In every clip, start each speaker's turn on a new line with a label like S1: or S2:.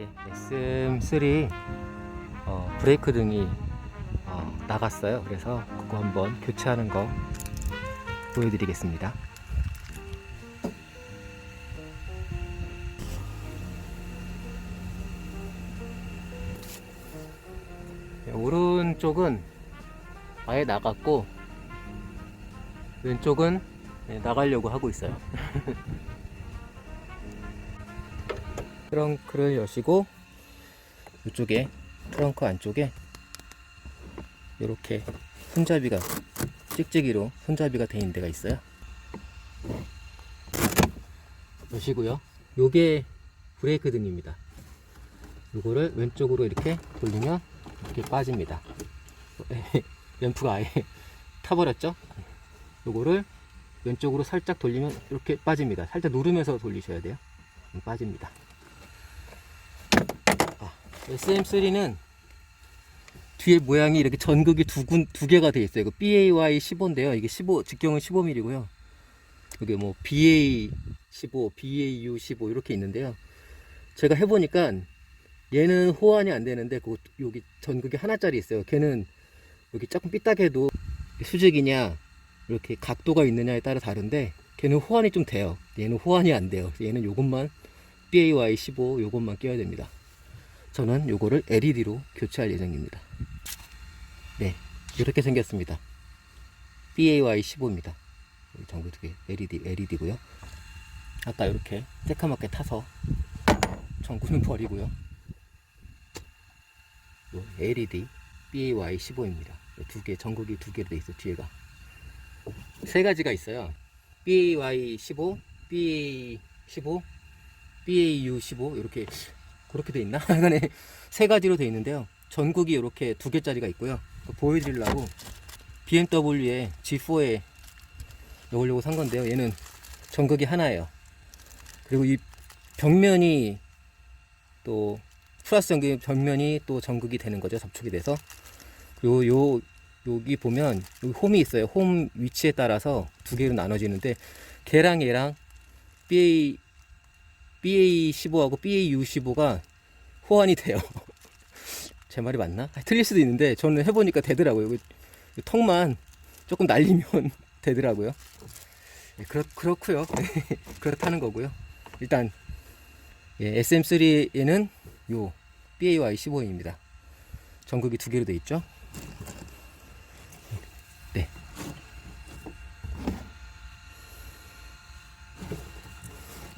S1: 예, SM3 어, 브레이크 등이 어, 나갔어요. 그래서 그거 한번 교체하는 거 보여드리겠습니다. 예, 오른쪽은 아예 나갔고 왼쪽은 예, 나가려고 하고 있어요. 트렁크를 여시고 이쪽에 트렁크 안쪽에 이렇게 손잡이가 찍찍이로 손잡이가 돼 있는 데가 있어요. 여시고요. 요게 브레이크 등입니다. 요거를 왼쪽으로 이렇게 돌리면 이렇게 빠집니다. 램프가 아예 타버렸죠? 요거를 왼쪽으로 살짝 돌리면 이렇게 빠집니다. 살짝 누르면서 돌리셔야 돼요. 음, 빠집니다. SM3는 뒤에 모양이 이렇게 전극이 두, 군, 두 개가 돼 있어요. 이거 BAY 15인데요. 이게 15, 직경은 15mm고요. 이게 뭐 BA 15, BAU 15 이렇게 있는데요. 제가 해보니까 얘는 호환이 안 되는데 그 여기 전극이 하나짜리 있어요. 걔는 여기 조금 삐딱해도 수직이냐 이렇게 각도가 있느냐에 따라 다른데 걔는 호환이 좀 돼요. 얘는 호환이 안 돼요. 얘는 요것만 BAY 15 요것만 끼워야 됩니다. 저는 요거를 LED로 교체할 예정입니다. 네, 이렇게 생겼습니다. BAY 15입니다. 전부 두개 LED, LED고요. 아까 이렇게 새카맣게 타서 전구는 버리고요. 요 LED BAY 15입니다. 두 개, 전극이 두 개로 돼 있어요, 뒤에가. 세 가지가 있어요. BAY 15, BA 15, BAU 15 이렇게 그렇게 돼 있나? 하여간에 세 가지로 돼 있는데요. 전국이 이렇게 두 개짜리가 있고요. 보여드리려고 BMW의 G4에 넣으려고 산 건데요. 얘는 전극이 하나예요. 그리고 이 벽면이 또 플러스 전극 벽면이 또 전극이 되는 거죠. 접촉이 돼서 그리고 요 여기 보면 여기 홈이 있어요. 홈 위치에 따라서 두 개로 나눠지는데 걔랑 얘랑 BA BA15하고 BA15가 호환이 돼요. 제 말이 맞나? 아, 틀릴 수도 있는데 저는 해보니까 되더라고요. 이 턱만 조금 날리면 되더라고요. 네, 그렇, 그렇고요. 그렇다는 거고요. 일단 예, SM3에는 요 BAY 15입니다. 전극이 두 개로 돼 있죠.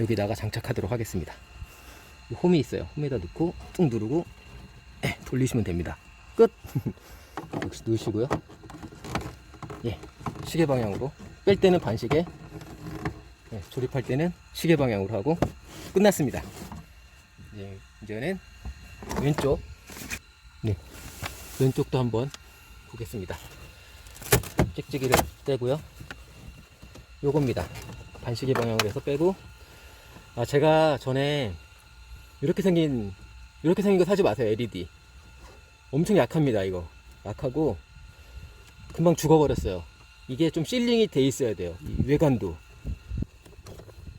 S1: 여기다가 장착하도록 하겠습니다. 이 홈이 있어요. 홈에다 넣고 뚝 누르고 에, 돌리시면 됩니다. 끝. 역시 누르시고요. 예, 시계 방향으로 뺄 때는 반시계, 예, 조립할 때는 시계 방향으로 하고 끝났습니다. 예, 이제는 왼쪽, 네, 왼쪽도 한번 보겠습니다. 찍찍이를 떼고요. 요겁니다. 반시계 방향으로 해서 빼고 아, 제가 전에 이렇게 생긴, 이렇게 생긴 거 사지 마세요, LED. 엄청 약합니다, 이거. 약하고, 금방 죽어버렸어요. 이게 좀 실링이 돼 있어야 돼요. 이 외관도.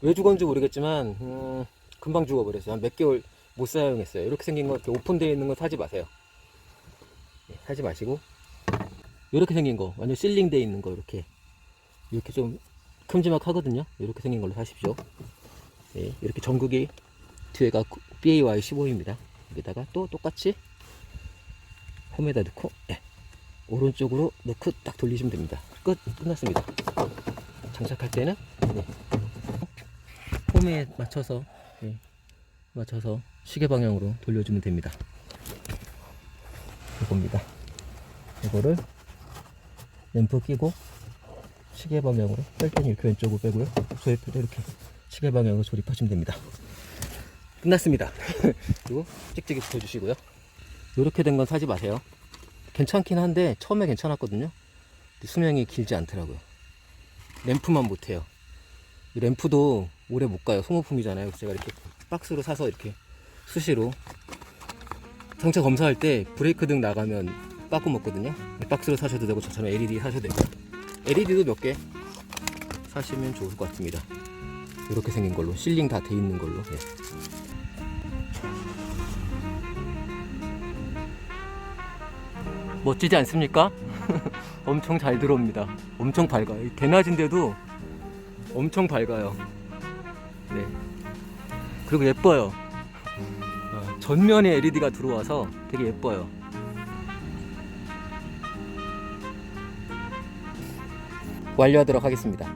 S1: 왜 죽었는지 모르겠지만, 음, 금방 죽어버렸어요. 한 몇 개월 못 사용했어요. 이렇게 생긴 거, 이렇게 오픈되어 있는 거 사지 마세요. 네, 사지 마시고, 이렇게 생긴 거, 완전 실링 돼 있는 거, 이렇게. 이렇게 좀 큼지막하거든요. 이렇게 생긴 걸로 사십시오. 네, 이렇게 전국이 뒤에가 BAY 15입니다. 여기다가 또 똑같이 홈에다 넣고 예, 오른쪽으로 넣고 딱 돌리시면 됩니다. 끝 끝났습니다. 장착할 때는 네, 홈에 맞춰서 예, 맞춰서 시계 방향으로 돌려주면 됩니다. 이겁니다. 이거를 램프 끼고 시계 방향으로 뺄 때는 이렇게 왼쪽으로 빼고요. 때 이렇게 시계 방향으로 조립하시면 됩니다. 끝났습니다. 그리고 찍찍이 붙여주시고요. 이렇게 된 건 사지 마세요. 괜찮긴 한데 처음에 괜찮았거든요. 수명이 길지 않더라고요. 램프만 못해요. 이 램프도 오래 못 가요. 소모품이잖아요. 제가 이렇게 박스로 사서 이렇게 수시로 상차 검사할 때 브레이크 등 나가면 빠꾸 먹거든요. 박스로 사셔도 되고 저처럼 LED 사셔도 되고 LED도 몇 개 사시면 좋을 것 같습니다. 이렇게 생긴 걸로 실링 다 돼 있는 걸로. 예. 멋지지 않습니까? 엄청 잘 들어옵니다. 엄청 밝아요. 개낮인데도 엄청 밝아요. 네. 그리고 예뻐요. 어, 전면에 LED가 들어와서 되게 예뻐요. 완료하도록 하겠습니다.